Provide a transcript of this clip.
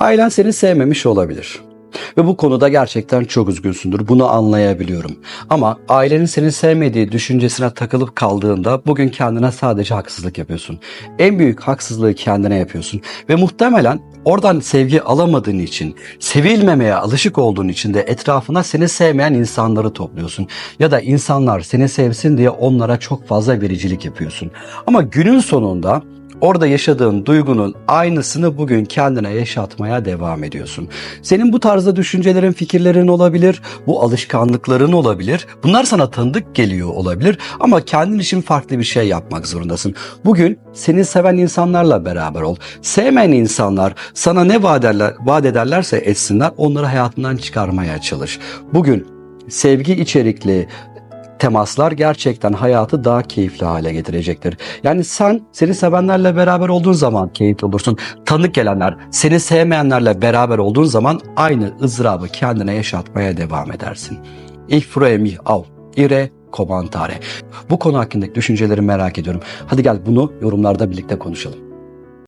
Ailen seni sevmemiş olabilir. Ve bu konuda gerçekten çok üzgünsündür. Bunu anlayabiliyorum. Ama ailenin seni sevmediği düşüncesine takılıp kaldığında bugün kendine sadece haksızlık yapıyorsun. En büyük haksızlığı kendine yapıyorsun. Ve muhtemelen oradan sevgi alamadığın için, sevilmemeye alışık olduğun için de etrafına seni sevmeyen insanları topluyorsun. Ya da insanlar seni sevsin diye onlara çok fazla vericilik yapıyorsun. Ama günün sonunda Orada yaşadığın duygunun aynısını bugün kendine yaşatmaya devam ediyorsun. Senin bu tarzda düşüncelerin, fikirlerin olabilir, bu alışkanlıkların olabilir. Bunlar sana tanıdık geliyor olabilir ama kendin için farklı bir şey yapmak zorundasın. Bugün seni seven insanlarla beraber ol. Sevmeyen insanlar sana ne vaat, ederler, vaat ederlerse etsinler onları hayatından çıkarmaya çalış. Bugün sevgi içerikli, temaslar gerçekten hayatı daha keyifli hale getirecektir. Yani sen seni sevenlerle beraber olduğun zaman keyifli olursun. Tanık gelenler, seni sevmeyenlerle beraber olduğun zaman aynı ızdırabı kendine yaşatmaya devam edersin. Ich freue mich auf ihre Kommentare. Bu konu hakkındaki düşünceleri merak ediyorum. Hadi gel bunu yorumlarda birlikte konuşalım.